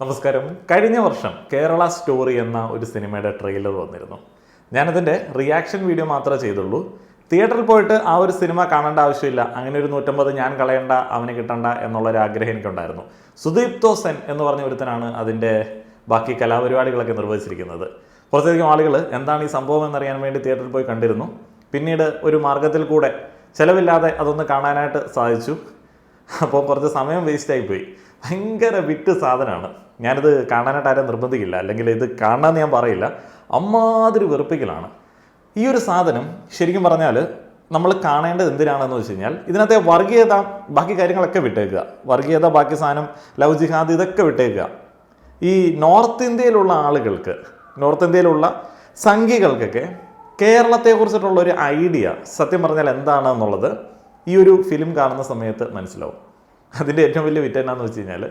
നമസ്കാരം. കഴിഞ്ഞ വർഷം കേരള സ്റ്റോറി എന്ന ഒരു സിനിമയുടെ ട്രെയിലർ വന്നിരുന്നു. ഞാനതിന്റെ റിയാക്ഷൻ വീഡിയോ മാത്രമേ ചെയ്തുള്ളൂ. തിയേറ്ററിൽ പോയിട്ട് ആ ഒരു സിനിമ കാണേണ്ട ആവശ്യമില്ല. അങ്ങനെ ഒരു നൂറ്റമ്പത് ഞാൻ കളയണ്ട അവന് കിട്ടണ്ട എന്നുള്ളൊരു ആഗ്രഹം എനിക്കുണ്ടായിരുന്നു. സുദീപ് തോസൻ എന്ന് പറഞ്ഞ ഒരുത്തനാണ് അതിന്റെ ബാക്കി കലാപരിപാടികളൊക്കെ നിർവഹിച്ചിരിക്കുന്നത്. കുറച്ചധികം ആളുകൾ എന്താണ് ഈ സംഭവം എന്നറിയാൻ വേണ്ടി തിയേറ്ററിൽ പോയി കണ്ടിരുന്നു. പിന്നീട് ഒരു മാർഗത്തിൽ കൂടെ ചിലവില്ലാതെ അതൊന്ന് കാണാനായിട്ട് സാധിച്ചു. അപ്പോൾ കുറച്ച് സമയം വേസ്റ്റായി പോയി. ഭയങ്കര വിറ്റ് സാധനമാണ്. ഞാനിത് കാണാനായിട്ട് ആരും നിർബന്ധിക്കില്ല. അല്ലെങ്കിൽ ഇത് കാണാമെന്ന് ഞാൻ പറയില്ല. അമ്മാതിരി വെറുപ്പിക്കലാണ്. ഈ ഒരു സാധനം ശരിക്കും പറഞ്ഞാൽ നമ്മൾ കാണേണ്ടത് എന്തിനാണെന്ന് വെച്ച് കഴിഞ്ഞാൽ ഇതിനകത്തെ വർഗീയത ബാക്കി കാര്യങ്ങളൊക്കെ വിട്ടേക്കുക. വർഗീയത ബാക്കി സാധനം ലവ് ജിഹാദ് ഇതൊക്കെ വിട്ടേക്കുക. ഈ നോർത്ത് ഇന്ത്യയിലുള്ള ആളുകൾക്ക് നോർത്ത് ഇന്ത്യയിലുള്ള സംഘികൾക്കൊക്കെ കേരളത്തെക്കുറിച്ചിട്ടുള്ള ഒരു ഐഡിയ സത്യം പറഞ്ഞാൽ എന്താണെന്നുള്ളത് ഈ ഒരു ഫിലിം കാണുന്ന സമയത്ത് മനസ്സിലാവും. അതിന്റെ ഏറ്റവും വലിയ വിറ്റ് എന്നാന്ന് വെച്ച് കഴിഞ്ഞാൽ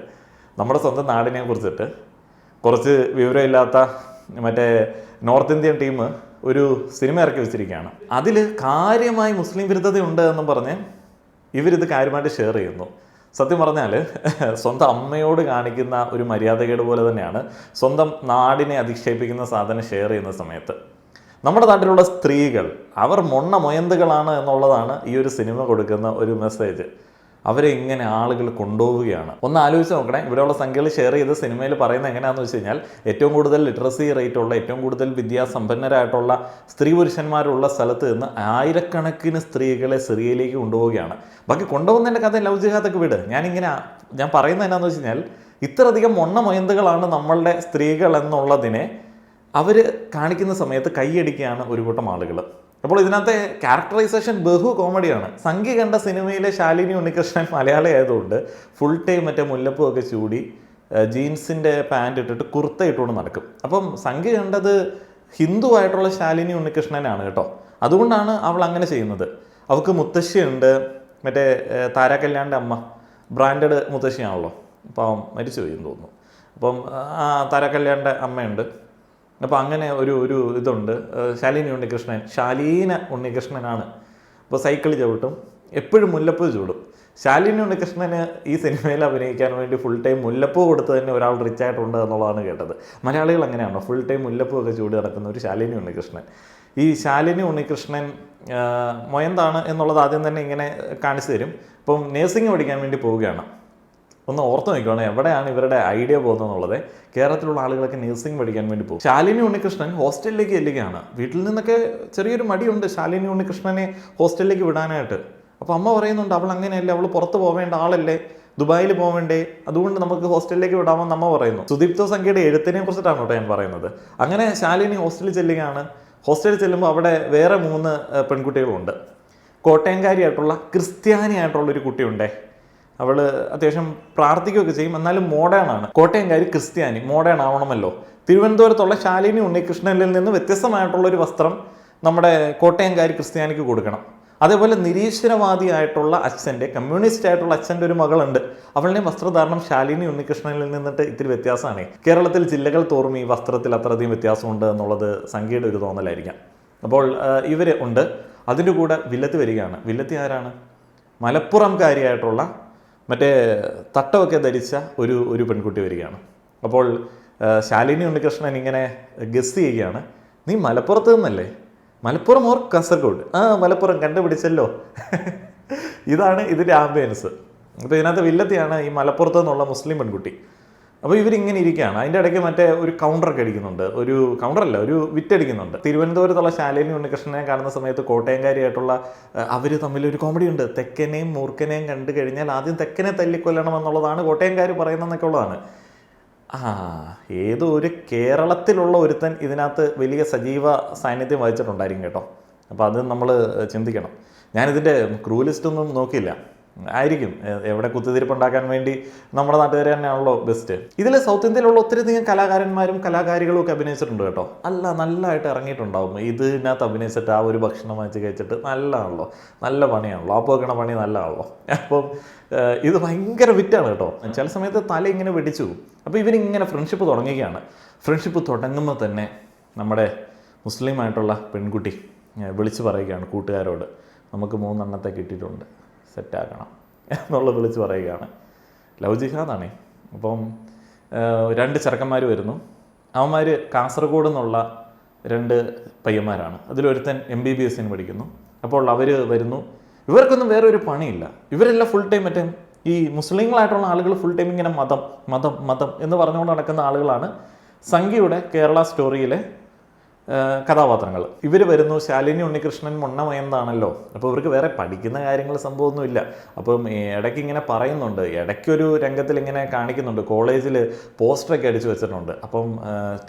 നമ്മുടെ സ്വന്തം നാടിനെ കുറിച്ചിട്ട് കുറച്ച് വിവരമില്ലാത്ത മറ്റേ നോർത്ത് ഇന്ത്യൻ ടീം ഒരു സിനിമ ഇറക്കി വെച്ചിരിക്കുകയാണ്. അതിൽ കാര്യമായി മുസ്ലിം വിരുദ്ധതയുണ്ട് എന്നും പറഞ്ഞ് ഇവരിത് കാര്യമായിട്ട് ഷെയർ ചെയ്യുന്നു. സത്യം പറഞ്ഞാൽ സ്വന്തം അമ്മയോട് കാണിക്കുന്ന ഒരു മര്യാദകേട് പോലെ തന്നെയാണ് സ്വന്തം നാടിനെ അധിക്ഷേപിക്കുന്ന സാധനം ഷെയർ ചെയ്യുന്ന സമയത്ത്. നമ്മുടെ നാട്ടിലുള്ള സ്ത്രീകൾ അവർ മൊണ്ണ മൊയന്തുകളാണ് എന്നുള്ളതാണ് ഈ ഒരു സിനിമ കൊടുക്കുന്ന ഒരു മെസ്സേജ് അവരെ ഇങ്ങനെ ആളുകൾ കൊണ്ടുപോവുകയാണ്. ഒന്ന് ആലോചിച്ച് നോക്കണേ ഇവിടെയുള്ള സംഖ്യകൾ ഷെയർ ചെയ്ത് സിനിമയിൽ പറയുന്നത് എങ്ങനെയാണെന്ന് വെച്ച് കഴിഞ്ഞാൽ ഏറ്റവും കൂടുതൽ ലിറ്ററസി റേറ്റ് ഉള്ള ഏറ്റവും കൂടുതൽ വിദ്യാസമ്പന്നരായിട്ടുള്ള സ്ത്രീ പുരുഷന്മാരുള്ള സ്ഥലത്ത് നിന്ന് ആയിരക്കണക്കിന് സ്ത്രീകളെ സിറിയയിലേക്ക് കൊണ്ടുപോവുകയാണ്. ബാക്കി കൊണ്ടുപോകുന്നതിന്റെ കഥ ലവ് ജിഹാദൊക്കെ വിട്. ഞാനിങ്ങനെ ഞാൻ പറയുന്നത് എന്നാന്ന് വെച്ച് കഴിഞ്ഞാൽ ഇത്രയധികം മൊണ്ണ മൊയന്തുകളാണ് നമ്മളുടെ സ്ത്രീകൾ എന്നുള്ളതിനെ അവർ കാണിക്കുന്ന സമയത്ത് കൈയടിക്കുകയാണ് ഒരു കൂട്ടം ആളുകൾ അപ്പോൾ ഇതിനകത്തെ ക്യാരക്ടറൈസേഷൻ ബഹു കോമഡിയാണ് സംഖ്യ കണ്ട സിനിമയിലെ ശാലിനി ഉണ്ണികൃഷ്ണൻ മലയാളി ആയതുകൊണ്ട് ഫുൾ ടൈം മറ്റേ മുല്ലപ്പൂ ഒക്കെ ചൂടി ജീൻസിന്റെ പാന്റ് ഇട്ടിട്ട് കുർത്ത ഇട്ടുകൊണ്ട് നടക്കും. അപ്പം സംഖ്യ കണ്ടത് ഹിന്ദു ആയിട്ടുള്ള ശാലിനി ഉണ്ണികൃഷ്ണനാണ് കേട്ടോ. അതുകൊണ്ടാണ് അവൾ അങ്ങനെ ചെയ്യുന്നത്. അവൾക്ക് മുത്തശ്ശിയുണ്ട്. മറ്റേ താരാകല്യാണിന്റെ താരാ കല്യാണിന്റെ അമ്മ ബ്രാൻഡഡ് മുത്തശ്ശിയാണല്ലോ. അപ്പം മരിച്ചു പോയി തോന്നുന്നു. അപ്പം ആ താരാകല്യാണിന്റെ അമ്മയുണ്ട്. അപ്പോൾ അങ്ങനെ ഒരു ഒരു ഇതുണ്ട്. ശാലീന ഉണ്ണികൃഷ്ണൻ ശാലീന ഉണ്ണികൃഷ്ണനാണ്. അപ്പോൾ സൈക്കിൾ ചവിട്ടും എപ്പോഴും മുല്ലപ്പൂ ചൂടും. ശാലിനി ഉണ്ണികൃഷ്ണന് ഈ സിനിമയിൽ അഭിനയിക്കാൻ വേണ്ടി ഫുൾ ടൈം മുല്ലപ്പൂ കൊടുത്ത് തന്നെ ഒരാൾ റിച്ച് ആയിട്ടുണ്ട് എന്നുള്ളതാണ് കേട്ടത്. മലയാളികൾ അങ്ങനെയാണോ? ഫുൾ ടൈം മുല്ലപ്പൂ ഒക്കെ ചൂട് നടക്കുന്ന ഒരു ശാലിനി ഉണ്ണികൃഷ്ണൻ. ഈ ശാലിനി ഉണ്ണികൃഷ്ണൻ മൊയന്താണ് എന്നുള്ളത് ആദ്യം തന്നെ ഇങ്ങനെ കാണിച്ചു തരും. ഇപ്പം നേഴ്സിംഗ് പഠിക്കാൻ വേണ്ടി പോവുകയാണ്. ഒന്ന് ഓർത്ത് നോക്കുകയാണ് എവിടെയാണ് ഇവരുടെ ഐഡിയ പോകുന്നതെന്നുള്ളത്. കേരളത്തിലുള്ള ആളുകളൊക്കെ നഴ്സിംഗ് പഠിക്കാൻ വേണ്ടി പോകും. ശാലിനി ഉണ്ണികൃഷ്ണൻ ഹോസ്റ്റലിലേക്ക് ചെല്ലുകയാണ്. വീട്ടിൽ നിന്നൊക്കെ ചെറിയൊരു മടിയുണ്ട് ശാലിനി ഉണ്ണികൃഷ്ണനെ ഹോസ്റ്റലിലേക്ക് വിടാനായിട്ട്. അപ്പോൾ അമ്മ പറയുന്നുണ്ട് അവൾ അങ്ങനെയല്ലേ അവൾ പുറത്ത് പോവേണ്ട ആളല്ലേ? ദുബായിൽ പോവേണ്ടേ? അതുകൊണ്ട് നമുക്ക് ഹോസ്റ്റലിലേക്ക് വിടാമെന്ന് അമ്മ പറയുന്നു. സുദീപ്തോ സംഖ്യയുടെ എഴുത്തിനെ കുറിച്ചിട്ടാണ് കേട്ടോ ഞാൻ പറയുന്നത്. അങ്ങനെ ശാലിനി ഹോസ്റ്റലിൽ ചെല്ലുകയാണ്. ഹോസ്റ്റലിൽ ചെല്ലുമ്പോൾ അവിടെ വേറെ മൂന്ന് പെൺകുട്ടികളുണ്ട്. കോട്ടയംകാരിയായിട്ടുള്ള ക്രിസ്ത്യാനിയായിട്ടുള്ളൊരു കുട്ടിയുണ്ടേ. അവൾ അത്യാവശ്യം പ്രാർത്ഥിക്കുകയൊക്കെ ചെയ്യും. എന്നാലും മോഡേൺ ആണ്. കോട്ടയംകാരി ക്രിസ്ത്യാനി. മോഡേൺ ആവണമല്ലോ. തിരുവനന്തപുരത്തുള്ള ശാലിനി ഉണ്ണികൃഷ്ണനിൽ നിന്ന് വ്യത്യസ്തമായിട്ടുള്ള ഒരു വസ്ത്രം നമ്മുടെ കോട്ടയംകാരി ക്രിസ്ത്യാനിക്ക് കൊടുക്കണം. അതേപോലെ നിരീശ്വരവാദിയായിട്ടുള്ള അച്ഛന്റെ കമ്മ്യൂണിസ്റ്റ് ആയിട്ടുള്ള അച്ഛന്റെ ഒരു മകളുണ്ട്. അവളുടെ വസ്ത്രധാരണം ശാലിനി ഉണ്ണികൃഷ്ണനിൽ നിന്നിട്ട് ഇത്തിരി വ്യത്യാസമാണ്. കേരളത്തിൽ ജില്ലകൾ തോറും ഈ വസ്ത്രത്തിൽ അത്രയധികം വ്യത്യാസമുണ്ട് എന്നുള്ളത് സംഖ്യയുടെ ഒരു തോന്നലായിരിക്കാം. അപ്പോൾ ഇവർ ഉണ്ട്. അതിന്റെ കൂടെ വില്ലത്ത് വരികയാണ്. വില്ലത്തി ആരാണ്? മലപ്പുറംകാരിയായിട്ടുള്ള മറ്റേ തട്ടമൊക്കെ ധരിച്ച ഒരു ഒരു പെൺകുട്ടി വരികയാണ്. അപ്പോൾ ശാലിനി ഉണ്ണികൃഷ്ണൻ ഇങ്ങനെ ഗസ് ചെയ്യുകയാണ് നീ മലപ്പുറത്ത് നിന്നല്ലേ? മലപ്പുറം ഓർ കാസർഗോഡ്? ആ മലപ്പുറം കണ്ടുപിടിച്ചല്ലോ. ഇതാണ് ഇതിന്റെ ആംബിയൻസ് അപ്പോൾ ഇതിനകത്ത് വില്ലത്തിയാണ് ഈ മലപ്പുറത്ത് നിന്നുള്ള മുസ്ലിം പെൺകുട്ടി. അപ്പോൾ ഇവരിങ്ങനെ ഇരിക്കുകയാണ്. അതിന്റെ ഇടയ്ക്ക് മറ്റേ ഒരു കൗണ്ടറൊക്കെ അടിക്കുന്നുണ്ട്. ഒരു കൗണ്ടറല്ല ഒരു വിറ്റടിക്കുന്നുണ്ട് തിരുവനന്തപുരത്തുള്ള ശാലിനി ഉണ്ണികൃഷ്ണനെ കാണുന്ന സമയത്ത് കോട്ടയംകാരിയായിട്ടുള്ള അവർ തമ്മിൽ ഒരു കോമഡി ഉണ്ട്. തെക്കനെയും മൂർക്കനെയും കണ്ടു കഴിഞ്ഞാൽ ആദ്യം തെക്കനെ തല്ലിക്കൊല്ലണം എന്നുള്ളതാണ് കോട്ടയംകാർ പറയുന്നതെന്നൊക്കെ ഉള്ളതാണ്. ആ ഏതോ ഒരു കേരളത്തിലുള്ള ഒരുത്തൻ ഇതിനകത്ത് വലിയ സജീവ സാന്നിധ്യം വഹിച്ചിട്ടുണ്ടായിരിക്കും കേട്ടോ. അപ്പോൾ അത് നമ്മൾ ചിന്തിക്കണം. ഞാനിതിന്റെ ക്രൂ ലിസ്റ്റ് ഒന്നും നോക്കിയില്ല. ആയിരിക്കും. എവിടെ കുത്തിത്തിരിപ്പുണ്ടാക്കാൻ വേണ്ടി നമ്മുടെ നാട്ടുകാർ തന്നെയാണല്ലോ ബെസ്റ്റ് ഇതിൽ സൗത്ത് ഇന്ത്യയിലുള്ള ഒത്തിരി അധികം കലാകാരന്മാരും കലാകാരികളും ഒക്കെ അഭിനയിച്ചിട്ടുണ്ട് കേട്ടോ. അല്ല നല്ലതായിട്ട് ഇറങ്ങിയിട്ടുണ്ടാവും. ഇതിനകത്ത് അഭിനയിച്ചിട്ട് ആ ഒരു ഭക്ഷണം വാങ്ങിച്ച് കഴിച്ചിട്ട് നല്ലതാണല്ലോ. നല്ല പണിയാണല്ലോ. അപ്പോൾ വെക്കണ പണി നല്ലതാണല്ലോ. അപ്പം ഇത് ഭയങ്കര വിറ്റാണ് കേട്ടോ. ചില സമയത്ത് തല ഇങ്ങനെ വെടിച്ചു. അപ്പോൾ ഇവരിങ്ങനെ ഫ്രണ്ട്ഷിപ്പ് തുടങ്ങുകയാണ്. ഫ്രണ്ട്ഷിപ്പ് തുടങ്ങുമ്പോൾ തന്നെ നമ്മുടെ മുസ്ലിം ആയിട്ടുള്ള പെൺകുട്ടി വിളിച്ച് പറയുകയാണ് കൂട്ടുകാരോട്. നമുക്ക് മൂന്നെണ്ണത്തെ കിട്ടിയിട്ടുണ്ട്. സെറ്റാക്കണം എന്നുള്ളത് വിളിച്ച് പറയുകയാണ്. ലവ് ജിഹാദാണേ. അപ്പം രണ്ട് ചെറുക്കന്മാർ വരുന്നു. അവന്മാർ കാസർഗോഡ് നിന്നുള്ള രണ്ട് പയ്യന്മാരാണ്. അതിലൊരുത്തൻ എം ബി ബി എസിന് പഠിക്കുന്നു. അപ്പോൾ അവർ വരുന്നു. ഇവർക്കൊന്നും വേറെ ഒരു പണിയില്ല. ഇവരെല്ലാം ഫുൾ ടൈം മറ്റേ ഈ മുസ്ലിങ്ങളായിട്ടുള്ള ആളുകൾ ഫുൾ ടൈം ഇങ്ങനെ മതം മതം മതം എന്ന് പറഞ്ഞുകൊണ്ട് നടക്കുന്ന ആളുകളാണ് സംഖ്യയുടെ കേരള സ്റ്റോറിയിലെ കഥാപാത്രങ്ങൾ. ഇവർ വരുന്നു ശാലിനി ഉണ്ണികൃഷ്ണൻ മൊണ്ണമയന്താണല്ലോ. അപ്പോൾ ഇവർക്ക് വേറെ പഠിക്കുന്ന കാര്യങ്ങൾ സംഭവമൊന്നുമില്ല. അപ്പം ഇടയ്ക്ക് ഇങ്ങനെ പറയുന്നുണ്ട്. ഇടയ്ക്കൊരു രംഗത്തിൽ ഇങ്ങനെ കാണിക്കുന്നുണ്ട്. കോളേജിൽ പോസ്റ്ററൊക്കെ അടിച്ചു വെച്ചിട്ടുണ്ട്. അപ്പം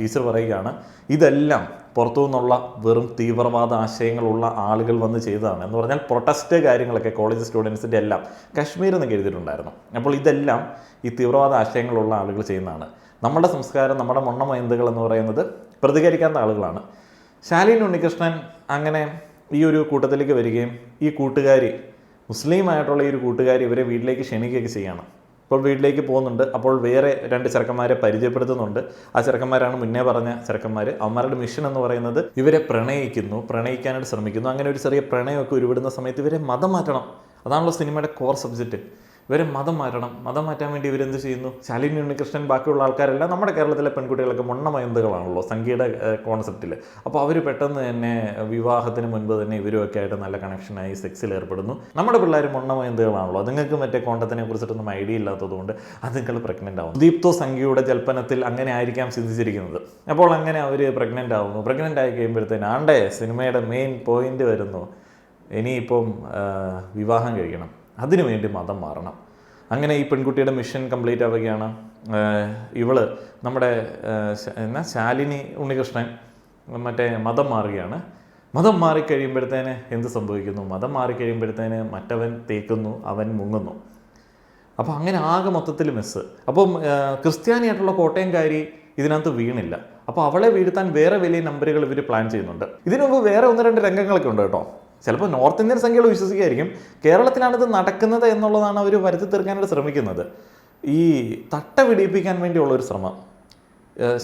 ടീച്ചർ പറയുകയാണ് ഇതെല്ലാം പുറത്തു നിന്നുള്ള വെറും തീവ്രവാദ ആശയങ്ങളുള്ള ആളുകൾ വന്ന് ചെയ്തതാണ്. എന്ന് പറഞ്ഞാൽ പ്രൊട്ടസ്റ്റ് കാര്യങ്ങളൊക്കെ കോളേജ് സ്റ്റുഡൻസിന്റെ എല്ലാം കശ്മീർ എന്നൊക്കെ എഴുതിയിട്ടുണ്ടായിരുന്നു. അപ്പോൾ ഇതെല്ലാം ഈ തീവ്രവാദ ആശയങ്ങളുള്ള ആളുകൾ ചെയ്യുന്നതാണ്. നമ്മുടെ സംസ്കാരം നമ്മുടെ മൊണ്ണമയന്തുകൾ എന്ന് പറയുന്നത് പ്രതികരിക്കാത്ത ആളുകളാണ്. ശാലീൻ ഉണ്ണികൃഷ്ണൻ അങ്ങനെ ഈ ഒരു കൂട്ടത്തിലേക്ക് വരികയും ഈ കൂട്ടുകാരി മുസ്ലിമായിട്ടുള്ള ഈ ഒരു കൂട്ടുകാരി ഇവരെ വീട്ടിലേക്ക് ക്ഷണിക്കുകയൊക്കെ ചെയ്യാണ്. അപ്പോൾ വീട്ടിലേക്ക് പോകുന്നുണ്ട്. അപ്പോൾ വേറെ രണ്ട് ചെറുക്കന്മാരെ പരിചയപ്പെടുത്തുന്നുണ്ട്. ആ ചെറുക്കന്മാരാണ് മുന്നേ പറഞ്ഞ ചെറുക്കന്മാർ അവന്മാരുടെ മിഷൻ എന്ന് പറയുന്നത് ഇവരെ പ്രണയിക്കുന്നു പ്രണയിക്കാനായിട്ട് ശ്രമിക്കുന്നു. അങ്ങനെ ഒരു ചെറിയ പ്രണയമൊക്കെ ഉരുവിടുന്ന സമയത്ത് ഇവരെ മതം മാറ്റണം. അതാണല്ലോ സിനിമയുടെ കോർ സബ്ജക്റ്റ് ഇവരെ മതം മാറ്റണം. മതം മാറ്റാൻ വേണ്ടി ഇവരെന്ത് ചെയ്യുന്നു? ശാലിനി ഉണ്ണികൃഷ്ണൻ ബാക്കിയുള്ള ആൾക്കാരെല്ലാം. നമ്മുടെ കേരളത്തിലെ പെൺകുട്ടികളൊക്കെ മൊണ്ണമയന്തുകളാണല്ലോ സംഗീത കോൺസെപ്റ്റിൽ അപ്പോൾ അവർ പെട്ടെന്ന് തന്നെ വിവാഹത്തിന് മുൻപ് തന്നെ ഇവരുമൊക്കെ ആയിട്ട് നല്ല കണക്ഷനായി സെക്സിൽ ഏർപ്പെടുന്നു. നമ്മുടെ പിള്ളേർ മൊണ്ണമയന്തുകളാണല്ലോ നിങ്ങൾക്ക് മറ്റേ കോണ്ടത്തിനെ കുറിച്ചിട്ടൊന്നും ഐഡിയ ഇല്ലാത്തതുകൊണ്ട് അത് നിങ്ങൾ പ്രഗ്നന്റ് ആവുന്നു. ദീപ്തോ സംഖ്യയുടെ ജൽപ്പനത്തിൽ അങ്ങനെ ആയിരിക്കാം ചിന്തിച്ചിരിക്കുന്നത്. അപ്പോൾ അങ്ങനെ അവർ പ്രഗ്നന്റ് ആവുന്നു. പ്രഗ്നന്റ് ആയി കഴിയുമ്പോഴത്തേന് ആണ്ടേ സിനിമയുടെ മെയിൻ പോയിന്റ് വരുന്നു. ഇനിയിപ്പം വിവാഹം കഴിക്കണം. അതിനു വേണ്ടി മതം മാറണം. അങ്ങനെ ഈ പെൺകുട്ടിയുടെ മിഷൻ കംപ്ലീറ്റ് ആവുകയാണ്. ഇവൾ നമ്മുടെ എന്നാ ശാലിനി ഉണ്ണികൃഷ്ണൻ മറ്റേ മതം മാറുകയാണ്. മതം മാറിക്കഴിയുമ്പോഴത്തേന് എന്ത് സംഭവിക്കുന്നു? മതം മാറിക്കഴിയുമ്പോഴത്തേന് മറ്റവൻ തേക്കുന്നു അവൻ മുങ്ങുന്നു. അപ്പോൾ അങ്ങനെ ആകെ മൊത്തത്തിൽ മിസ്സ് അപ്പം ക്രിസ്ത്യാനിയായിട്ടുള്ള കോട്ടയംകാരി ഇതിനകത്ത് വീണില്ല. അപ്പോൾ അവളെ വീഴ്ത്താൻ വേറെ വലിയ നമ്പറുകൾ ഇവർ പ്ലാൻ ചെയ്യുന്നുണ്ട്. ഇതിനു മുമ്പ് വേറെ ഒന്ന് രണ്ട് രംഗങ്ങളൊക്കെ ഉണ്ട് കേട്ടോ. ചിലപ്പോൾ നോർത്ത് ഇന്ത്യൻ സംഖ്യകൾ വിശ്വസിക്കുകയായിരിക്കും. കേരളത്തിലാണിത് നടക്കുന്നത് എന്നുള്ളതാണ് അവർ വരുത്തി തീർക്കാനായിട്ട് ശ്രമിക്കുന്നത്. ഈ തട്ട പിടിപ്പിക്കാൻ വേണ്ടിയുള്ള ഒരു ശ്രമം.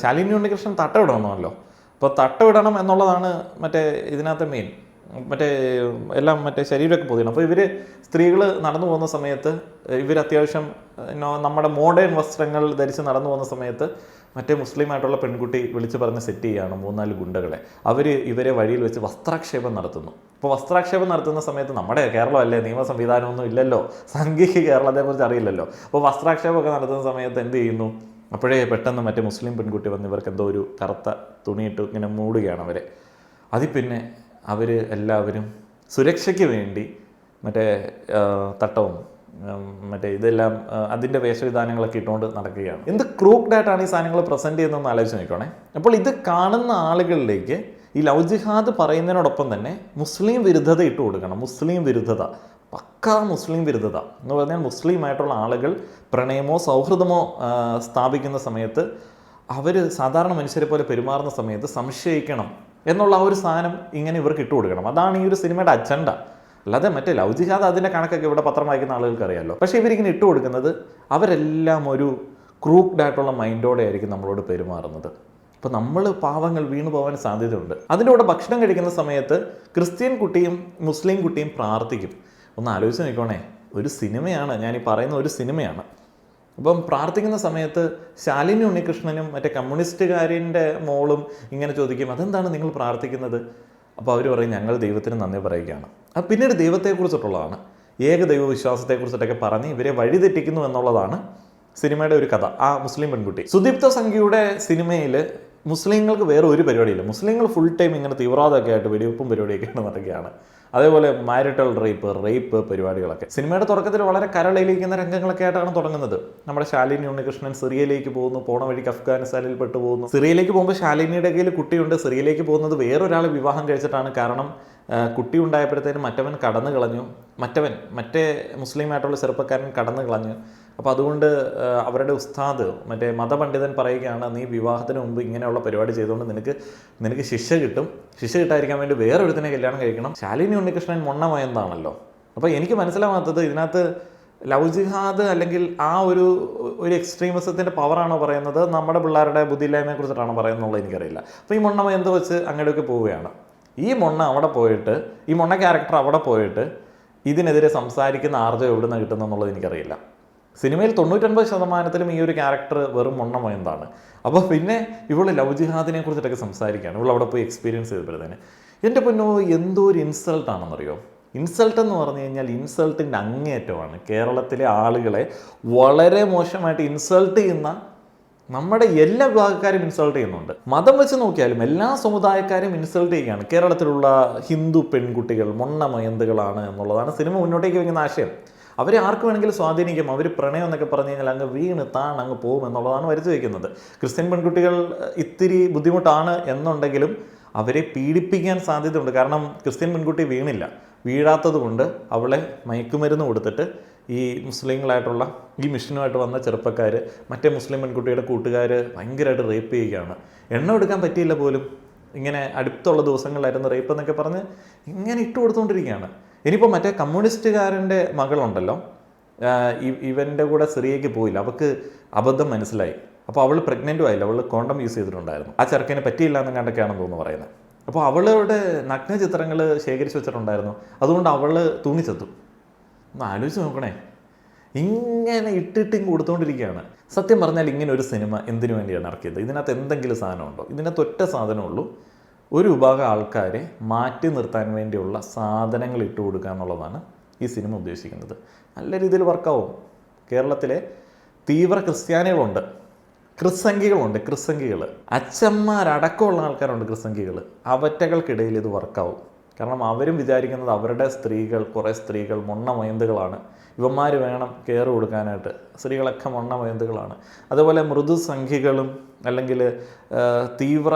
ശാലിനി ഉണ്ണികൃഷ്ണൻ തട്ട വിടണമല്ലോ അപ്പോൾ തട്ട വിടണം എന്നുള്ളതാണ് മറ്റേ ഇതിനകത്തെ മെയിൻ മറ്റേ എല്ലാം മറ്റേ ശരീരമൊക്കെ പൊതിയണം. അപ്പോൾ ഇവർ സ്ത്രീകൾ നടന്നു പോകുന്ന സമയത്ത് ഇവർ അത്യാവശ്യം നമ്മുടെ മോഡേൺ വസ്ത്രങ്ങൾ ധരിച്ച് നടന്നു പോകുന്ന സമയത്ത് മറ്റേ മുസ്ലിമായിട്ടുള്ള പെൺകുട്ടി വിളിച്ചു പറഞ്ഞ് സെറ്റ് ചെയ്യുകയാണ് മൂന്നാൽ ഗുണ്ടകളെ. അവർ ഇവരെ വഴിയിൽ വെച്ച് വസ്ത്രാക്ഷേപം നടത്തുന്നു. അപ്പോൾ വസ്ത്രാക്ഷേപം നടത്തുന്ന സമയത്ത് നമ്മുടെ കേരളമല്ലേ? നിയമ സംവിധാനമൊന്നും ഇല്ലല്ലോ. സംഘിക്ക് കേരളത്തെക്കുറിച്ച് അറിയില്ലല്ലോ. അപ്പോൾ വസ്ത്രാക്ഷേപമൊക്കെ നടത്തുന്ന സമയത്ത് എന്ത് ചെയ്യുന്നു? അപ്പോഴേ പെട്ടെന്ന് മറ്റേ മുസ്ലിം പെൺകുട്ടി വന്ന് ഇവർക്ക് എന്തോ ഒരു കറുത്ത തുണിയിട്ട് ഇങ്ങനെ മൂടുകയാണ് അവരെ. അതിൽ പിന്നെ അവർ എല്ലാവരും സുരക്ഷയ്ക്ക് വേണ്ടി മറ്റേ തട്ടവും മറ്റേ ഇതെല്ലാം അതിന്റെ വേഷവിധാനങ്ങളൊക്കെ ഇട്ടുകൊണ്ട് നടക്കുകയാണ്. എന്ത് ക്രൂക്ഡ് ആയിട്ടാണ് ഈ സാധനങ്ങൾ പ്രസന്റ് ചെയ്യുന്നതെന്ന് ആലോചിച്ച് നോക്കണേ അപ്പോൾ ഇത് കാണുന്ന ആളുകളിലേക്ക് ഈ ലവ് ജിഹാദ് പറയുന്നതിനോടൊപ്പം തന്നെ മുസ്ലിം വിരുദ്ധത ഇട്ട് കൊടുക്കണം. മുസ്ലിം വിരുദ്ധത. പക്ക മുസ്ലിം വിരുദ്ധത എന്ന് പറഞ്ഞാൽ മുസ്ലിമായിട്ടുള്ള ആളുകൾ പ്രണയമോ സൗഹൃദമോ സ്ഥാപിക്കുന്ന സമയത്ത് അവർ സാധാരണ മനുഷ്യരെ പോലെ പെരുമാറുന്ന സമയത്ത് സംശയിക്കണം എന്നുള്ള ആ ഒരു സാധനം ഇങ്ങനെ ഇവർക്ക് ഇട്ട് കൊടുക്കണം. അതാണ് ഈ ഒരു സിനിമയുടെ അജണ്ട. അല്ലാതെ മറ്റേ ലവ് ജിഹാദ് അതിന്റെ കണക്കൊക്കെ ഇവിടെ പത്രം വായിക്കുന്ന ആളുകൾക്ക് അറിയാമല്ലോ പക്ഷേ ഇവരിങ്ങനെ ഇട്ട് കൊടുക്കുന്നത് അവരെല്ലാം ഒരു ക്രൂക്ഡ് ആയിട്ടുള്ള മൈൻഡോടെ ആയിരിക്കും നമ്മളോട് പെരുമാറുന്നത്. അപ്പോൾ നമ്മൾ പാവങ്ങൾ വീണു പോകാൻ സാധ്യതയുണ്ട്. അതിന്റെ കൂടെ ഭക്ഷണം കഴിക്കുന്ന സമയത്ത് ക്രിസ്ത്യൻ കുട്ടിയും മുസ്ലിം കുട്ടിയും പ്രാർത്ഥിക്കും. ഒന്ന് ആലോചിച്ച് നോക്കണേ ഒരു സിനിമയാണ് ഞാൻ ഈ പറയുന്ന ഒരു സിനിമയാണ്. അപ്പം പ്രാർത്ഥിക്കുന്ന സമയത്ത് ശാലിനി ഉണ്ണികൃഷ്ണനും മറ്റേ കമ്മ്യൂണിസ്റ്റുകാരിന്റെ മോളും ഇങ്ങനെ ചോദിക്കും അതെന്താണ് നിങ്ങൾ പ്രാർത്ഥിക്കുന്നത്? അപ്പോൾ അവർ പറയും ഞങ്ങൾ ദൈവത്തിന് നന്ദി പറയുകയാണ്. അത് പിന്നീട് ദൈവത്തെക്കുറിച്ചിട്ടുള്ളതാണ്. ഏകദൈവ വിശ്വാസത്തെക്കുറിച്ചിട്ടൊക്കെ പറഞ്ഞ് ഇവരെ വഴിതെറ്റിക്കുന്നു എന്നുള്ളതാണ് സിനിമയുടെ ഒരു കഥ. ആ മുസ്ലിം പെൺകുട്ടി. സുദീപ്ത സംഖ്യയുടെ സിനിമയിൽ മുസ്ലിങ്ങൾക്ക് വേറെ ഒരു പരിപാടിയില്ല. മുസ്ലിങ്ങൾ ഫുൾ ടൈം ഇങ്ങനെ തീവ്രവാദമൊക്കെ ആയിട്ട് വെടിവെപ്പും പരിപാടിയൊക്കെ നടക്കുകയാണ്. അതേപോലെ മാരിറ്റൽ റേപ്പ് റേപ്പ് പരിപാടികളൊക്കെ. സിനിമയുടെ തുടക്കത്തിൽ വളരെ കരളയിലിരിക്കുന്ന രംഗങ്ങളൊക്കെ ആയിട്ടാണ് തുടങ്ങുന്നത്. നമ്മുടെ ശാലിനി ഉണ്ണികൃഷ്ണൻ സിറിയയിലേക്ക് പോകുന്നു പോണ വഴിക്ക് അഫ്ഗാനിസ്ഥാനിൽ പെട്ടു പോകുന്നു. സിറിയയിലേക്ക് പോകുമ്പോൾ ശാലിനിയുടെ കയ്യിൽ കുട്ടിയുണ്ട്. സിറിയയിലേക്ക് പോകുന്നത് വേറൊരാൾ വിവാഹം കഴിച്ചിട്ടാണ്. കാരണം കുട്ടി ഉണ്ടായപ്പോഴത്തേനും മറ്റവൻ കടന്നു കളഞ്ഞു. മറ്റവൻ മറ്റേ മുസ്ലിം ആയിട്ടുള്ള ചെറുപ്പക്കാരൻ കടന്നു കളഞ്ഞു. അപ്പോൾ അതുകൊണ്ട് അവരുടെ ഉസ്താദ് മറ്റേ മതപണ്ഡിതൻ പറയുകയാണ് നീ വിവാഹത്തിന് മുമ്പ് ഇങ്ങനെയുള്ള പരിപാടി ചെയ്തുകൊണ്ട് നിനക്ക് നിനക്ക് ശിക്ഷ കിട്ടും. ശിക്ഷ കിട്ടാതിരിക്കാൻ വേണ്ടി വേറെ ഒരുത്തിനെ കല്യാണം കഴിക്കണം. ശാലിനി ഉണ്ണികൃഷ്ണൻ മൊണ്ണമയന്താണല്ലോ. അപ്പോൾ എനിക്ക് മനസ്സിലാവാത്തത് ഇതിനകത്ത് ലവ് ജിഹാദ് അല്ലെങ്കിൽ ആ ഒരു ഒരു എക്സ്ട്രീമിസത്തിന്റെ പവറാണോ പറയുന്നത്? നമ്മുടെ പിള്ളേരുടെ ബുദ്ധിയില്ലായ്മയെ കുറിച്ചിട്ടാണോ പറയുന്നത് എനിക്കറിയില്ല. അപ്പോൾ ഈ മൊണ്ണ എന്ത് വെച്ച് അങ്ങോട്ടൊക്കെ പോവുകയാണ്. ഈ മൊണ്ണ അവിടെ പോയിട്ട് ഈ മൊണ്ണ ക്യാരക്ടർ അവിടെ പോയിട്ട് ഇതിനെതിരെ സംസാരിക്കുന്ന ആർജം എവിടെ നിന്ന് കിട്ടുന്നു എന്നുള്ളത് എനിക്കറിയില്ല. സിനിമയിൽ തൊണ്ണൂറ്റൊൻപത് ശതമാനത്തിലും ഈ ഒരു ക്യാരക്ടർ വെറും മൊണ്ണമയന്താണ് അപ്പോൾ പിന്നെ ഇവൾ ലവ് ജിഹാദിനെ കുറിച്ചിട്ടൊക്കെ സംസാരിക്കുകയാണ്. ഇവൾ അവിടെ പോയി എക്സ്പീരിയൻസ് ചെയ്തപ്പോഴത്തേന്. എന്റെ പൊന്നോ എന്തോ ഒരു ഇൻസൾട്ടാണെന്നറിയോ ഇൻസൾട്ട് എന്ന് പറഞ്ഞു കഴിഞ്ഞാൽ ഇൻസൾട്ടിന്റെ അങ്ങേറ്റമാണ്. കേരളത്തിലെ ആളുകളെ വളരെ മോശമായിട്ട് ഇൻസൾട്ട് ചെയ്യുന്ന നമ്മുടെ എല്ലാ വിഭാഗക്കാരും ഇൻസൾട്ട് ചെയ്യുന്നുണ്ട്. മതം വെച്ച് നോക്കിയാലും എല്ലാ സമുദായക്കാരും ഇൻസൾട്ട് ചെയ്യുകയാണ്. കേരളത്തിലുള്ള ഹിന്ദു പെൺകുട്ടികൾ മൊണ്ണമയന്തുകളാണ് എന്നുള്ളതാണ് സിനിമ മുന്നോട്ടേക്ക് വയ്ക്കുന്ന ആശയം. അവരെ ആർക്ക് വേണമെങ്കിലും സ്വാധീനിക്കും. അവർ പ്രണയം എന്നൊക്കെ പറഞ്ഞു കഴിഞ്ഞാൽ അങ്ങ് വീണ് താണ് അങ്ങ് പോകും എന്നുള്ളതാണ് വരുത്തി വയ്ക്കുന്നത്. ക്രിസ്ത്യൻ പെൺകുട്ടികൾ ഇത്തിരി ബുദ്ധിമുട്ടാണ് എന്നുണ്ടെങ്കിലും അവരെ പീഡിപ്പിക്കാൻ സാധ്യതയുണ്ട്. കാരണം ക്രിസ്ത്യൻ പെൺകുട്ടി വീണില്ല. വീഴാത്തതുകൊണ്ട് അവളെ മയക്കുമരുന്ന് കൊടുത്തിട്ട് ഈ മുസ്ലിങ്ങളായിട്ടുള്ള ഈ മിഷനുമായിട്ട് വന്ന ചെറുപ്പക്കാർ മറ്റേ മുസ്ലിം പെൺകുട്ടിയുടെ കൂട്ടുകാർ ഭയങ്കരമായിട്ട് റേപ്പ് ചെയ്യുകയാണ്. എണ്ണം എടുക്കാൻ പറ്റിയില്ല പോലും. ഇങ്ങനെ അടുത്തുള്ള ദിവസങ്ങളിലായിരുന്നു റേപ്പ് എന്നൊക്കെ പറഞ്ഞ് ഇങ്ങനെ ഇട്ട് കൊടുത്തുകൊണ്ടിരിക്കുകയാണ്. ഇനിയിപ്പോൾ മറ്റേ കമ്മ്യൂണിസ്റ്റുകാരന്റെ മകളുണ്ടല്ലോ ഇവന്റെ കൂടെ സിറിയയ്ക്ക് പോയില്ല. അവൾക്ക് അബദ്ധം മനസ്സിലായി. അപ്പോൾ അവൾ പ്രഗ്നന്റും ആയില്ല. അവൾ കോണ്ടം യൂസ് ചെയ്തിട്ടുണ്ടായിരുന്നു. ആ ചെറുക്കന് പറ്റിയില്ല എന്ന് കണ്ടൊക്കെയാണെന്ന് തോന്നുന്നു പറയുന്നത്. അപ്പോൾ അവളുടെ നഗ്ന ചിത്രങ്ങൾ ശേഖരിച്ച് വെച്ചിട്ടുണ്ടായിരുന്നു. അതുകൊണ്ട് അവൾ തൂങ്ങിച്ചെത്തു. ഒന്ന് ആലോചിച്ച് നോക്കണേ. ഇങ്ങനെ ഇട്ടിട്ടും കൊടുത്തുകൊണ്ടിരിക്കുകയാണ് സത്യം പറഞ്ഞാൽ ഇങ്ങനെ ഒരു സിനിമ എന്തിനു വേണ്ടിയാണ് ഇറക്കിയത്? ഇതിനകത്ത് എന്തെങ്കിലും സാധനമുണ്ടോ? ഇതിനകത്ത് ഒറ്റ സാധനമുള്ളൂ ഒരു വിഭാഗം ആൾക്കാരെ മാറ്റി നിർത്താൻ വേണ്ടിയുള്ള സാധനങ്ങൾ ഇട്ട് കൊടുക്കുക എന്നുള്ളതാണ് ഈ സിനിമ ഉദ്ദേശിക്കുന്നത്. നല്ല രീതിയിൽ വർക്കാവും കേരളത്തിലെ തീവ്ര ക്രിസ്ത്യാനികളുണ്ട്. ക്രിസംഖികളുണ്ട് ക്രിസംഖികൾ അച്ഛന്മാരടക്കമുള്ള ആൾക്കാരുണ്ട് ക്രിസംഖികൾ അവറ്റകൾക്കിടയിൽ ഇത് വർക്കാവും കാരണം അവരും വിചാരിക്കുന്നത് അവരുടെ സ്ത്രീകൾ കുറേ സ്ത്രീകൾ മൊണ്ണമയന്തുകളാണ് ഇവന്മാർ വേണം കെയർ കൊടുക്കാനായിട്ട്. സ്ത്രീകളൊക്കെ മൊണ്ണമയന്തുകളാണ് അതുപോലെ മൃദു സംഖ്യകളും അല്ലെങ്കിൽ തീവ്ര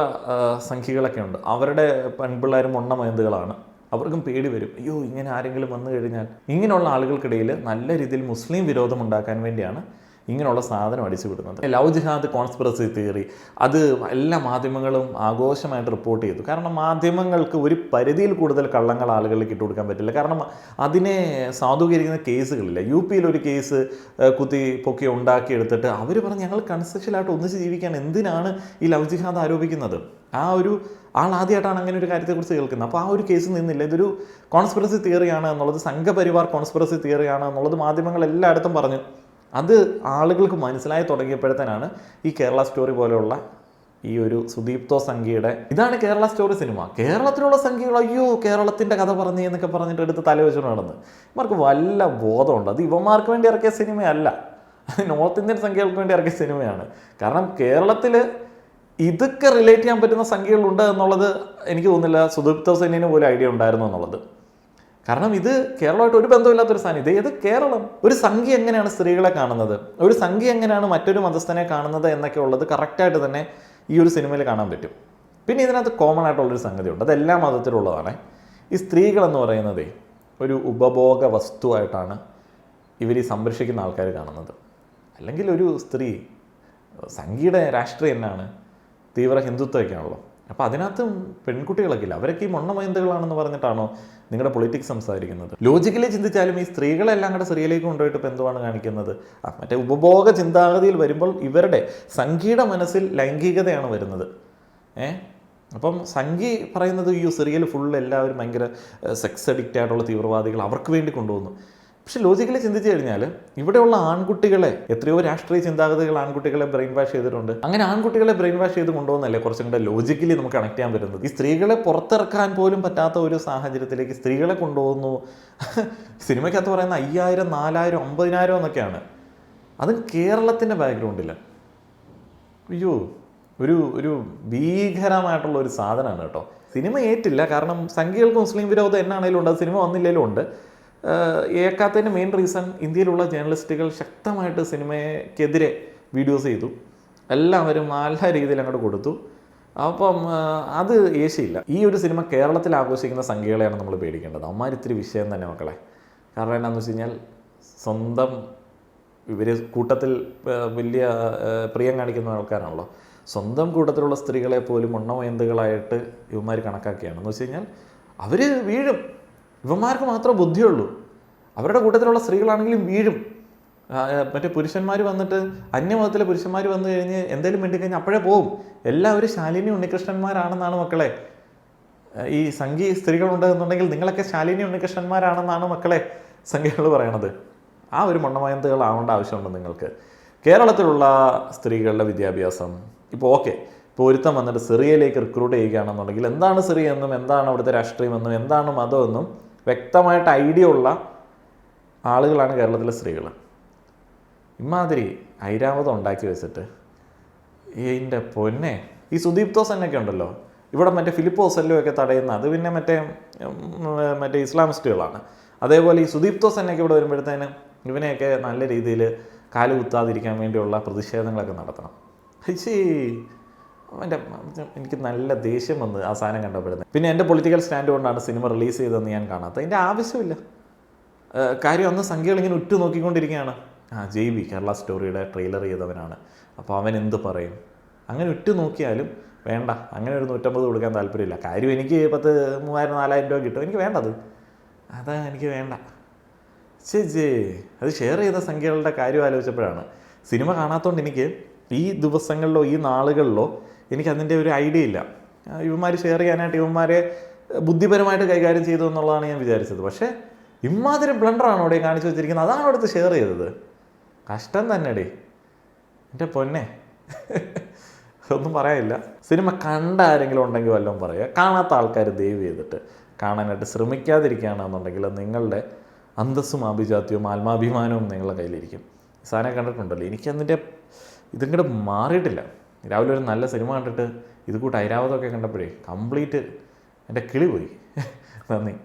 സംഖ്യകളൊക്കെ ഉണ്ട്. അവരുടെ പെൺപിള്ളേരും മൊണ്ണമയന്തുകളാണ് അവർക്കും പേടി വരും. അയ്യോ ഇങ്ങനെ ആരെങ്കിലും വന്നു കഴിഞ്ഞാൽ? ഇങ്ങനെയുള്ള ആളുകൾക്കിടയിൽ നല്ല രീതിയിൽ മുസ്ലിം വിരോധം ഉണ്ടാക്കാൻ വേണ്ടിയാണ് ഇങ്ങനെയുള്ള സാധനം അടിച്ചു വിടുന്നത്. ലവ് ജിഹാദ് കോൺസ്പിറസി തിയറി അത് എല്ലാ മാധ്യമങ്ങളും ആഘോഷമായിട്ട് റിപ്പോർട്ട് ചെയ്തു. കാരണം മാധ്യമങ്ങൾക്ക് ഒരു പരിധിയിൽ കൂടുതൽ കള്ളങ്ങൾ ആളുകളിലേക്ക് ഇട്ട് കൊടുക്കാൻ പറ്റില്ല. കാരണം അതിനെ സാധൂകരിക്കുന്ന കേസുകളില്ല. യു പിയിൽ ഒരു കേസ് കുത്തി പൊക്കി ഉണ്ടാക്കിയെടുത്തിട്ട് അവർ പറഞ്ഞ് ഞങ്ങൾ കൺസ്ട്രക്ഷനായിട്ട് ഒന്നിച്ച് ജീവിക്കാൻ എന്തിനാണ് ഈ ലവ് ജിഹാദ് ആരോപിക്കുന്നത്? ആ ഒരു ആൾ ആദ്യമായിട്ടാണ് അങ്ങനെ ഒരു കാര്യത്തെക്കുറിച്ച് കേൾക്കുന്നത്. അപ്പോൾ ആ ഒരു കേസ് നിന്നില്ല. ഇതൊരു കോൺസ്പിറസി തിയറിയാണ് എന്നുള്ളത് സംഘപരിവാർ കോൺസ്പിറസി തിയറിയാണ് എന്നുള്ളത് മാധ്യമങ്ങൾ എല്ലായിടത്തും പറഞ്ഞു. അത് ആളുകൾക്ക് മനസ്സിലായി തുടങ്ങിയപ്പോഴത്തേനാണ് ഈ കേരള സ്റ്റോറി പോലെയുള്ള ഈ ഒരു സുദീപ്തോ സംഖ്യയുടെ ഇതാണ് കേരള സ്റ്റോറി സിനിമ. കേരളത്തിലുള്ള സംഖ്യകൾ അയ്യോ കേരളത്തിന്റെ കഥ പറഞ്ഞു എന്നൊക്കെ പറഞ്ഞിട്ട് എടുത്ത് തല വെച്ചുകൊണ്ട് നടന്ന്. ഇവർക്ക് വല്ല ബോധമുണ്ട്. അത് ഇവന്മാർക്ക് വേണ്ടി ഇറക്കിയ സിനിമയല്ല. നോർത്ത് ഇന്ത്യൻ സംഖ്യകൾക്ക് വേണ്ടി ഇറക്കിയ സിനിമയാണ്. കാരണം കേരളത്തിൽ ഇതൊക്കെ റിലേറ്റ് ചെയ്യാൻ പറ്റുന്ന സംഖ്യകളുണ്ട് എന്നുള്ളത് എനിക്ക് തോന്നുന്നില്ല. സുദീപ്തോ സെന്നിന് പോലും ഐഡിയ ഉണ്ടായിരുന്നു എന്നുള്ളത്. കാരണം ഇത് കേരളമായിട്ട് ഒരു ബന്ധമില്ലാത്തൊരു സാധനം. ഇത് ഏത് കേരളം? ഒരു സംഖ്യ എങ്ങനെയാണ് സ്ത്രീകളെ കാണുന്നത്? ഒരു സംഖ്യ എങ്ങനെയാണ് മറ്റൊരു മതസ്ഥനെ കാണുന്നത് എന്നൊക്കെ ഉള്ളത് കറക്റ്റായിട്ട് തന്നെ ഈ ഒരു സിനിമയിൽ കാണാൻ പറ്റും. പിന്നെ ഇതിനകത്ത് കോമൺ ആയിട്ടുള്ളൊരു സംഗതിയുണ്ട്. അത് എല്ലാ മതത്തിലുള്ളതാണ്. ഈ സ്ത്രീകളെന്ന് പറയുന്നതേ ഒരു ഉപഭോഗ വസ്തുവായിട്ടാണ് ഇവർ ഈ സംരക്ഷിക്കുന്ന ആൾക്കാർ കാണുന്നത്. അല്ലെങ്കിൽ ഒരു സ്ത്രീ സംഗീത രാഷ്ട്രീയം എന്നാണ് തീവ്ര ഹിന്ദുത്വമൊക്കെയാണല്ലോ. അപ്പോൾ അതിനകത്തും പെൺകുട്ടികളൊക്കെ ഇല്ല. അവരൊക്കെ ഈ മൊണ്ണമയന്തുകളാണെന്ന് പറഞ്ഞിട്ടാണോ നിങ്ങളുടെ പൊളിറ്റിക്സ് സംസാരിക്കുന്നത്? ലോജിക്കലി ചിന്തിച്ചാലും ഈ സ്ത്രീകളെല്ലാം കൂടെ സ്ത്രീയിലേക്ക് കൊണ്ടുപോയിട്ട് ഇപ്പോൾ എന്തുവാണ് കാണിക്കുന്നത്? ആ മറ്റേ ഉപഭോഗ ചിന്താഗതിയിൽ വരുമ്പോൾ ഇവരുടെ സംഗീട മനസ്സിൽ ലൈംഗികതയാണ് വരുന്നത്. ഏ? അപ്പം സംഘി പറയുന്നത് ഈ സിറിയൽ ഫുൾ എല്ലാവരും ഭയങ്കര സെക്സ് അഡിക്റ്റ് ആയിട്ടുള്ള തീവ്രവാദികൾ അവർക്ക് വേണ്ടി കൊണ്ടുപോകുന്നു പക്ഷെ ലോജിക്കലി ചിന്തിച്ചു കഴിഞ്ഞാൽ ഇവിടെയുള്ള ആൺകുട്ടികളെ എത്രയോ രാഷ്ട്രീയ ചിന്താഗതികൾ ആൺകുട്ടികളെ ബ്രെയിൻ വാഷ് ചെയ്തിട്ടുണ്ട്. അങ്ങനെ ആൺകുട്ടികളെ ബ്രെയിൻ വാഷ് ചെയ്ത് കൊണ്ടുപോകുന്നല്ലേ കുറച്ചും കൂടെ ലോജിക്കലി നമുക്ക് കണക്ട് ചെയ്യാൻ പറ്റുന്നത്? ഈ സ്ത്രീകളെ പുറത്തിറക്കാൻ പോലും പറ്റാത്ത ഒരു സാഹചര്യത്തിലേക്ക് സ്ത്രീകളെ കൊണ്ടുപോകുന്നു. സിനിമയ്ക്കകത്ത് പറയുന്ന അയ്യായിരം നാലായിരം അമ്പതിനായിരം എന്നൊക്കെയാണ്. അത് കേരളത്തിന്റെ ബാക്ക്ഗ്രൗണ്ടില്ല അയ്യോ ഒരു ഒരു ഭീകരമായിട്ടുള്ള ഒരു സാധനമാണ് കേട്ടോ. സിനിമ ഏറ്റില്ല. കാരണം സംഖ്യകൾക്ക് മുസ്ലിം വിരോധം എന്നാണേലും ഉണ്ട്. അത് സിനിമ വന്നില്ലേലും ഉണ്ട്. ഏക്കാത്തതിന്റെ മെയിൻ റീസൺ ഇന്ത്യയിലുള്ള ജേർണലിസ്റ്റുകൾ ശക്തമായിട്ട് സിനിമയ്ക്കെതിരെ വീഡിയോസ് ചെയ്തു. എല്ലാവരും നല്ല രീതിയിൽ അങ്ങോട്ട് കൊടുത്തു. അപ്പം അത് ഏശയില്ല. ഈ ഒരു സിനിമ കേരളത്തിൽ ആഘോഷിക്കുന്ന സംഖ്യകളെയാണ് നമ്മൾ പേടിക്കേണ്ടത്. അമ്മമാർ ഇത്തിരി വിഷയം തന്നെ മക്കളെ. കാരണം എന്നാന്ന് വെച്ച് കഴിഞ്ഞാൽ സ്വന്തം ഇവർ കൂട്ടത്തിൽ വലിയ പ്രിയം കാണിക്കുന്ന ആൾക്കാരാണല്ലോ. സ്വന്തം കൂട്ടത്തിലുള്ള സ്ത്രീകളെ പോലും ഉണ്ണമയന്തുകളായിട്ട് ഇവന്മാർ കണക്കാക്കിയാണ്. എന്ന് വെച്ച് കഴിഞ്ഞാൽ അവർ വീഴും. ഇവന്മാർക്ക് മാത്രമേ ബുദ്ധിയുള്ളൂ. അവരുടെ കൂട്ടത്തിലുള്ള സ്ത്രീകളാണെങ്കിലും വീഴും. മറ്റേ പുരുഷന്മാർ വന്നിട്ട് അന്യമതത്തിലെ പുരുഷന്മാർ വന്നു കഴിഞ്ഞ് എന്തെങ്കിലും വേണ്ടി കഴിഞ്ഞാൽ അപ്പോഴേ പോവും. എല്ലാവരും ശാലിനി ഉണ്ണികൃഷ്ണന്മാരാണെന്നാണ് മക്കളെ. ഈ സംഘി സ്ത്രീകളുണ്ടെന്നുണ്ടെങ്കിൽ നിങ്ങളൊക്കെ ശാലിനി ഉണ്ണികൃഷ്ണന്മാരാണെന്നാണ് മക്കളെ സംഘികൾ പറയണത്. ആ ഒരു മണ്ണമയന്തുകളാവേണ്ട ആവശ്യമുണ്ട് നിങ്ങൾക്ക്. കേരളത്തിലുള്ള സ്ത്രീകളുടെ വിദ്യാഭ്യാസം ഇപ്പോൾ ഓക്കെ. ഇപ്പോൾ ഒരുത്തം വന്നിട്ട് സിറിയയിലേക്ക് റിക്രൂട്ട് ചെയ്യുകയാണെന്നുണ്ടെങ്കിൽ എന്താണ് സിറിയ എന്നും എന്താണ് അവിടുത്തെ രാഷ്ട്രീയമെന്നും എന്താണ് മതമെന്നും വ്യക്തമായിട്ട് ഐഡിയ ഉള്ള ആളുകളാണ് കേരളത്തിലെ സ്ത്രീകൾ. ഇമാതിരി ഐരാവതം ഉണ്ടാക്കി വെച്ചിട്ട് എന്റെ പൊന്നെ ഈ സുദീപ് തോസനൊക്കെ ഉണ്ടല്ലോ. ഇവിടെ മറ്റേ ഫിലിപ്പ് ഓസല്ലോ ഒക്കെ തടയുന്ന അത് പിന്നെ മറ്റേ മറ്റേ ഇസ്ലാമിസ്റ്റുകളാണ്. അതേപോലെ ഈ സുദീപ് തോസനൊക്കെ ഇവിടെ വരുമ്പോഴത്തേന് ഇവനെയൊക്കെ നല്ല രീതിയിൽ കാലുകുത്താതിരിക്കാൻ വേണ്ടിയുള്ള പ്രതിഷേധങ്ങളൊക്കെ നടത്തണം. ഹൈശേ അവന്റെ എനിക്ക് നല്ല ദേഷ്യം വന്ന് ആ സാധനം കണ്ടപ്പോഴുന്നത് പിന്നെ എന്റെ പൊളിറ്റിക്കൽ സ്റ്റാൻഡ് കൊണ്ടാണ് സിനിമ റിലീസ് ചെയ്തതെന്ന് ഞാൻ കാണാത്തത്. അതിന്റെ ആവശ്യമില്ല. കാര്യം അന്ന് സംഖ്യകൾ ഇങ്ങനെ ഉറ്റു നോക്കിക്കൊണ്ടിരിക്കുകയാണ്. ആ ജെയ് ബി കേരള സ്റ്റോറിയുടെ ട്രെയിലർ ചെയ്തവനാണ്. അപ്പോൾ അവൻ എന്ത് പറയും? അങ്ങനെ ഉറ്റു നോക്കിയാലും വേണ്ട. അങ്ങനെ ഒരു നൂറ്റമ്പത് കൊടുക്കാൻ താല്പര്യമില്ല. കാര്യം എനിക്ക് പത്ത് മൂവായിരം നാലായിരം രൂപ കിട്ടും. എനിക്ക് വേണ്ടത്. അതാ എനിക്ക് വേണ്ട. ചേ ജേ അത് ഷെയർ ചെയ്ത സംഖ്യകളുടെ കാര്യം ആലോചിച്ചപ്പോഴാണ്. സിനിമ കാണാത്തതുകൊണ്ട് എനിക്ക് ഈ ദിവസങ്ങളിലോ ഈ നാളുകളിലോ എനിക്ക് അതിന്റെ ഒരു ഐഡിയ ഇല്ല. ഇവന്മാർ ഷെയർ ചെയ്യാനായിട്ട് ഇവന്മാരെ ബുദ്ധിപരമായിട്ട് കൈകാര്യം ചെയ്തു എന്നുള്ളതാണ് ഞാൻ വിചാരിച്ചത്. പക്ഷേ ഇമ്മാതിരി ബ്ലണ്ടറാണ് അവിടെ കാണിച്ചു വെച്ചിരിക്കുന്നത്? അതാണ് അവിടുത്തെ ഷെയർ ചെയ്തത്. കഷ്ടം തന്നെ ഡേ എന്റെ പൊന്നെ. ഒന്നും പറയാനില്ല. സിനിമ കണ്ട ആരെങ്കിലും ഉണ്ടെങ്കിൽ വല്ലതും പറയുക കാണാത്ത ആൾക്കാർ ദയവ് ചെയ്തിട്ട് കാണാനായിട്ട് ശ്രമിക്കാതിരിക്കുകയാണെന്നുണ്ടെങ്കിൽ നിങ്ങളുടെ അന്തസ്സും ആഭിജാത്യവും ആത്മാഭിമാനവും നിങ്ങളുടെ കയ്യിലിരിക്കും. സാധനം കണ്ടിട്ടുണ്ടല്ലോ. എനിക്കതിന്റെ ഇതിങ്ങോട്ട് മാറിയിട്ടില്ല. രാവിലെ ഒരു നല്ല സിനിമ കണ്ടിട്ട് ഇത് കൂട്ട് ഐരാവതമൊക്കെ കണ്ടപ്പോഴേ കംപ്ലീറ്റ് എന്റെ കിളി പോയി. നന്ദി.